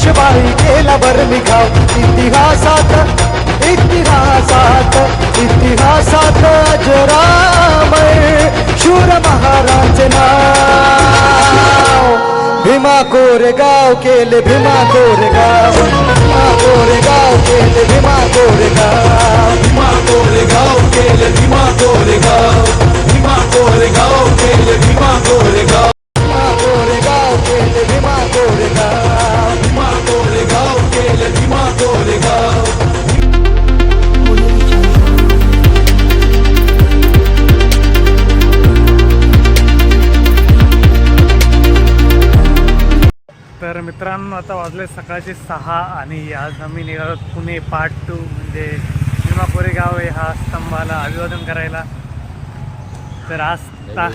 पेशवाई केला बरमिखाव इतिहासात इतिहासात इतिहासात अजरामय शूर महाराज नाव। भीमा कोरेगाव केले भीमा कोरेगाव। भीमा कोरेगाव केले भीमा कोरेगाव। भीमा कोरेगाव केले भीमा कोरेगाव। भीमा कोरेगाव केले भीमा कोरेगाव। तर मित्रांनो आता वाजले सकाळचे सहा आणि आज आम्ही निघालो पुणे पार्ट टू म्हणजे भीमा कोरेगाव आहे हा स्तंभाला अभिवादन करायला. तर आज ता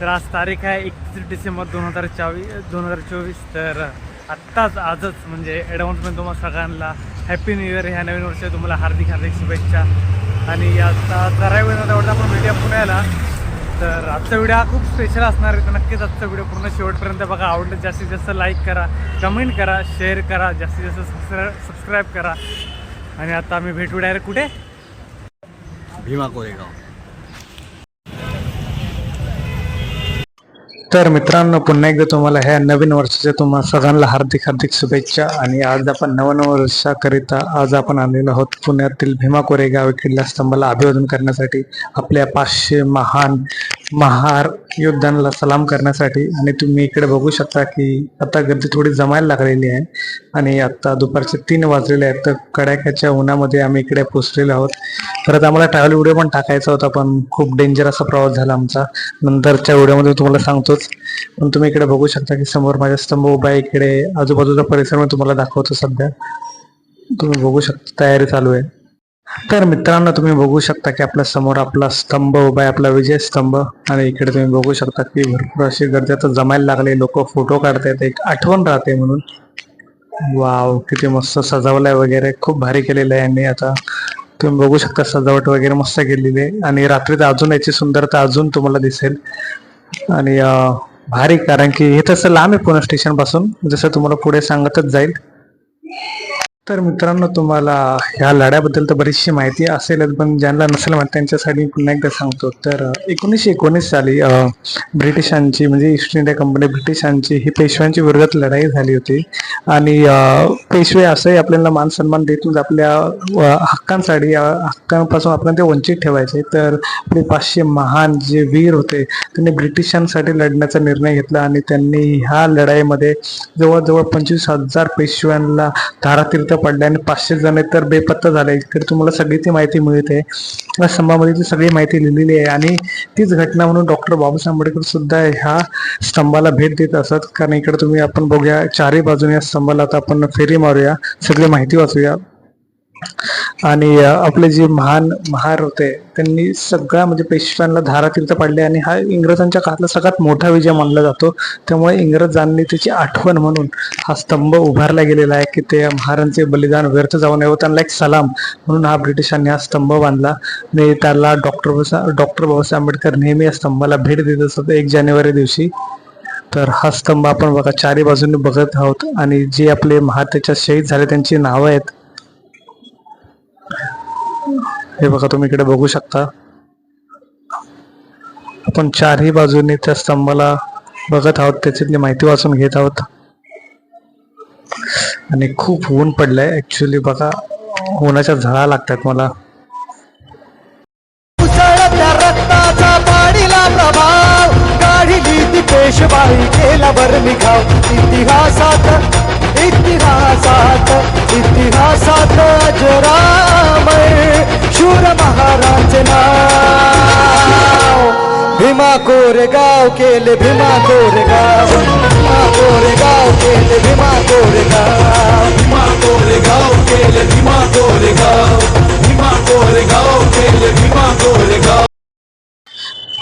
तर आज तारीख आहे एकतीस डिसेंबर दोन हजार चोवीस दोन हजार चोवीस. तर आत्ताच आजच म्हणजे ॲडव्हान्समध्ये तुम्हाला सगळ्यांना. हॅपी न्यू इयर ह्या नवीन वर्षात तुम्हाला हार्दिक हार्दिक शुभेच्छा. आणि आता जरा वेळ आपण भेटूया पुण्याला. तर आजचा व्हिडिओ हा खूप स्पेशल असणार आहे. तर नक्कीच आजचा व्हिडिओ पूर्ण शेवटपर्यंत बघा. आवडलं जास्तीत जास्त लाईक करा कमेंट करा शेअर करा जास्तीत जास्त सबस्क्राईब सबस्क्राईब करा. आणि आता आम्ही भेटू डायरेक्ट कुठे? भीमा कोरेगाव. तर मित्रांनो पुन्हा एकदा तुम्हाला ह्या नवीन वर्षाच्या तुम्हाला सगळ्यांना हार्दिक हार्दिक शुभेच्छा. आणि आज आपण नवन वर्षाकरिता आज आपण आलेलो आहोत पुण्यातील भीमा कोरेगाव किल्ला स्तंभाला अभिवादन करण्यासाठी आपल्या पाचशे महान महार योद्ध्यांना सलाम करण्यासाठी. आणि तुम्ही इकडे बघू शकता की आता गर्दी थोडी जमायला लागलेली आहे. आणि आता दुपारचे तीन वाजलेले आहेत तर कडाक्याच्या उन्हामध्ये आम्ही इकडे पोचलेलो आहोत. परत आम्हाला ट्रॅव्हल व्हिडिओ पण टाकायचा होता पण खूप डेंजर असा प्रवास झाला आमचा. नंतरच्या व्हिडिओमध्ये तुम्हाला सांगतो सांगतोच पण तुम्ही इकडे बघू शकता की समोर माझा स्तंभ उभा आहे. इकडे आजूबाजूचा परिसर मी तुम्हाला दाखवतो सध्या. तुम्ही बघू शकता तयारी चालू आहे. तर मित्रांनो तुम्ही बघू शकता की आपल्यासमोर आपला स्तंभ उभा आहे आपला विजय स्तंभ. आणि इकडे तुम्ही बघू शकता की भरपूर अशी गर्दी. आता जमायला लागले लोक फोटो काढतायत एक आठवण राहते म्हणून. वाव किती मस्त सजावलंय वगैरे. खूप भारी केलेलं आहे यांनी आता. तुम्ही बघू शकता सजावट वगैरे मस्त केलेली आहे. आणि रात्रीत अजून याची सुंदरता अजून तुम्हाला दिसेल. आणि भारी कारण की हे तसं लांब आहे पुणे स्टेशनपासून जसं तुम्हाला पुढे सांगतच जाईल. तर मित्रांनो तुम्हाला ह्या लढ्याबद्दल तर बरीचशी माहिती असेलच पण ज्यांना नसेल माहिती त्यांच्यासाठी मी पुन्हा एकदा सांगतो. तर एकोणीसशे एकोणीस साली ब्रिटिशांची म्हणजे ईस्ट इंडिया कंपनी ब्रिटिशांची ही पेशव्यांच्या विरोधात लढाई झाली होती. आणि पेशवे असंही आपल्याला मान सन्मान देतून आपल्या हक्कांसाठी हक्कांपासून आपल्याला ते वंचित ठेवायचे. तर आपले पाचशे महान जे वीर होते त्यांनी ब्रिटिशांसाठी लढण्याचा निर्णय घेतला आणि त्यांनी ह्या लढाईमध्ये जवळजवळ पंचवीस हजार पेशव्यांना धारातीर्थ पडले आणि पाचशे जण तर बेपत्ता झाले. इकडे तुम्हाला सगळी ती माहिती मिळते. या स्तंभामध्ये ती सगळी माहिती लिहिलेली आहे आणि तीच घटना म्हणून डॉक्टर बाबासाहेब आंबेडकर सुद्धा ह्या स्तंभाला भेट देत असत. कारण इकडे तुम्ही आपण बघूया चारही बाजूने या स्तंभाला आता आपण फेरी मारूया. सगळी माहिती वाचूया. आणि आपले जे महान महार होते त्यांनी सगळ्या म्हणजे पेशव्यांना धारातीर्थ पाडले आणि हा इंग्रजांच्या काळातला सगळ्यात मोठा विजय मानला जातो. त्यामुळे इंग्रजांनी त्याची आठवण म्हणून हा स्तंभ उभारला गेलेला आहे की ते महारांचे बलिदान व्यर्थ जाऊ नये व त्यांना एक सलाम म्हणून हा ब्रिटिशांनी हा स्तंभ बांधला. आणि त्याला डॉक्टर डॉक्टर बाबासाहेब आंबेडकर नेहमी या स्तंभाला भेट देत असत एक जानेवारी दिवशी. तर हा स्तंभ आपण बघा चारी बाजूने बघत आहोत आणि जे आपले महार त्याच्यात शहीद झाले त्यांची नावं आहेत. हे बघा तुम्ही इकडे बघू शकता. आपण चारही बाजूने त्या स्तंभाला बघत आहोत त्याच्यातली माहिती वाचून घेत आहोत. आणि खूप ऊन पडलंय. ऍक्च्युली बघा उन्हाच्या झळा लागतात मला. उसळत्या रक्ताचा प्रभाव. इतिहासात इतिहासात इतिहासात अजरामय शूर महाराज नाव. भीमा कोरेगाव केले भीमा कोरेगाव. भीमा कोरेगाव केले भीमा कोरेगाव. भीमा कोरेगाव केले भीमा कोरेगाव. भीमा कोरेगाव केले भीमा कोरेगाव.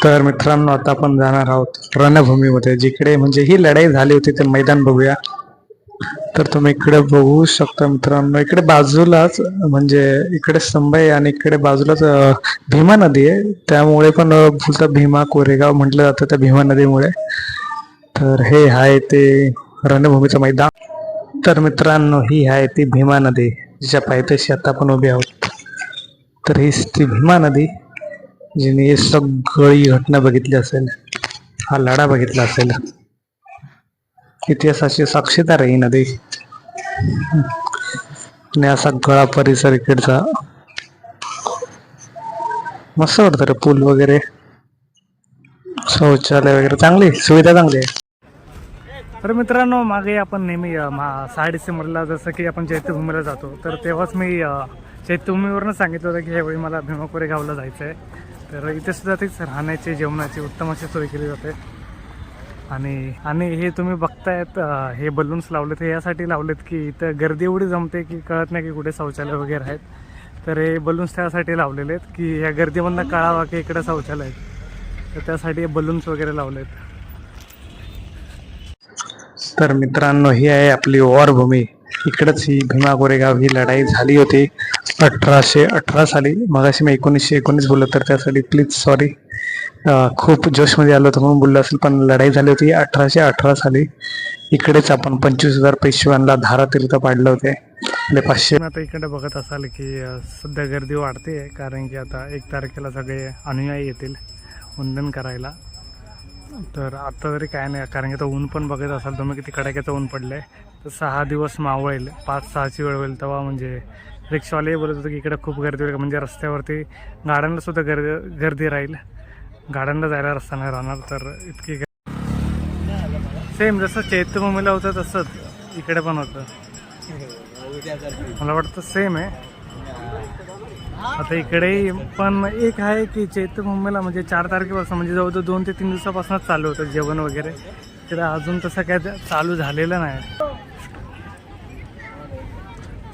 तर मित्रांनो आता आपण जाणार आहोत रणभूमीमध्ये जिकडे म्हणजे ही लढाई झाली होती ते मैदान बघूया. तर तुम्ही इकडे बघू शकता मित्रांनो. इकडे बाजूलाच म्हणजे इकडे स्तंभ आहे आणि इकडे बाजूलाच भीमा नदी आहे. त्यामुळे पण अं, बोलतात भीमा कोरेगाव म्हटलं जातं त्या भीमा नदीमुळे. तर हे आहे ते रणभूमीचं मैदान. तर मित्रांनो ही आहे ती भीमा नदी जिच्या पायथ्याशी आता आपण उभे आहोत. तर हीच ती भीमा नदी जिने ही सगळी घटना बघितली असेल हा लढा बघितला असेल. इतिहासाची साक्षीदार आहे ही नदी आणि असा गळा परिसर इकडचा. मस्त वाटतं रे पूल वगैरे. शौचालय वगैरे चांगली सुविधा चांगली आहे. तर मित्रांनो मागे आपण नेहमी मा- सहा डिसेंबरला जसं की आपण चैत्यभूमीला जातो तर तेव्हाच मी अ, चैत्यभूमीवरनं सांगितलं होतं की ह्यावेळी मला भीमापुरे गावला जायचं आहे तर इथे सुद्धा तीच राहण्याची जेवणाची उत्तम अशी सोय केली जाते. आणि आणि हे तुम्ही बघतायत हे बलून्स लावलेत हे यासाठी लावलेत की इथं गर्दी एवढी जमते की कळत नाही की कुठे शौचालय वगैरे आहेत. तर हे बलून्स त्यासाठी लावलेले आहेत की या गर्दीमधनं कळावा की इकडे शौचालय आहेत. तर त्यासाठी हे बलून्स वगैरे लावलेत. तर मित्रांनो ही आहे आपली वॉरभूमी इकडंच ही भीमा गोरेगाव ही लढाई झाली होती. अठराशे अठरा साली मगाशी मी एकोणीसशे एकोणीस बोललो तर त्यासाठी प्लीज सॉरी खूप जोशमध्ये आलो होतो म्हणून बोललो असेल पण लढाई झाली होती अठराशे अठरा साली. इकडेच आपण पंचवीस हजार पेशव्यांना धारा तीर्थ पाडले होते. आणि पाचशे आता इकडे बघत असाल की सध्या गर्दी वाढते आहे कारण की आता एक तारखेला सगळे अनुयायी येतील वंदन करायला. तर आता तरी काय नाही कारण की आता ऊन पण बघत असाल तुम्ही किती कडाक्याचं ऊन पडलं आहे तर सहा दिवस मावळेल पाच सहाची वेळ होईल तेव्हा म्हणजे रिक्षावालेही बोलत होते की इकडे खूप गर्दी होईल म्हणजे रस्त्यावरती गाड्यांनासुद्धा गर्दी गर्दी राहील. गाड्यांना जायला रस्ता नाही राहणार तर इतकी सेम जसं चैत्यभूमीला होतं तसंच इकडे पण होतं. मला वाटतं सेम आहे. आता इकडे पण एक आहे की चैत्यभूमीला म्हणजे चार तारखेपासून म्हणजे जवळजवळ दोन ते तीन दिवसापासूनच चालू होतं जेवण वगैरे. तर अजून तसं काय चालू झालेलं नाही.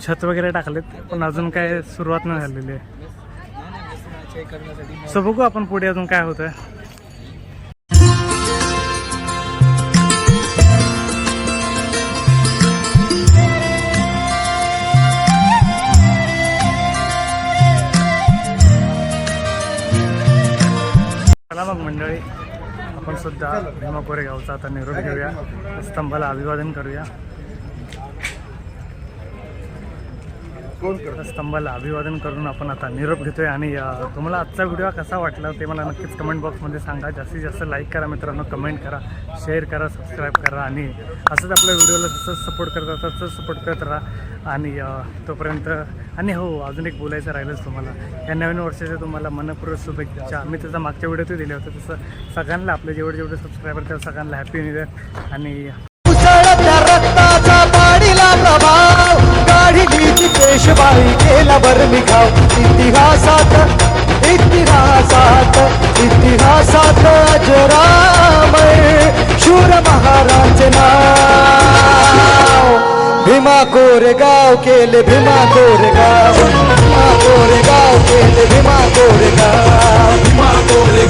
छत वगैरे टाकलेत पण अजून काय सुरुवात नाही झालेली आहे. सो बघू आपण पुढे अजून काय होतंय. चला मग मंडळी आपण सुद्धा भीमा कोरेगावचा आता निरोप घेऊया. स्तंभाला अभिवादन करूया त्या स्तंभाला अभिवादन करून आपण आता निरोप घेतोय आणि तुम्हाला आजचा व्हिडिओ कसा वाटला ते मला नक्कीच कमेंट बॉक्समध्ये सांगा. जास्तीत जास्त लाईक करा मित्रांनो कमेंट करा शेअर करा सबस्क्राईब करा आणि असंच आपल्या व्हिडिओला जसं सपोर्ट करत तसंच सपोर्ट करत राहा. आणि तोपर्यंत आणि हो अजून एक बोलायचं राहिलंच तुम्हाला. या नवीन वर्षाच्या तुम्हाला मनपूर्वक शुभेच्छा. मी त्याचा मागच्या व्हिडिओत दिले होते तसं सगळ्यांना आपले जेवढे जेवढे सबस्क्रायबर त्या सगळ्यांना हॅपी न्यू इयर आणि उसळत्या रक्ताचा पाडीला प्रभाव काढिली ती पेशवाई केला इतिहासात इतिहासात इतिहासात अजरामय शूर महाराज नाव. भीमा कोरेगाव केले भीमा कोरेगाव. भीमा कोरेगाव केले भीमा कोरेगाव भीमा कोरेगाव.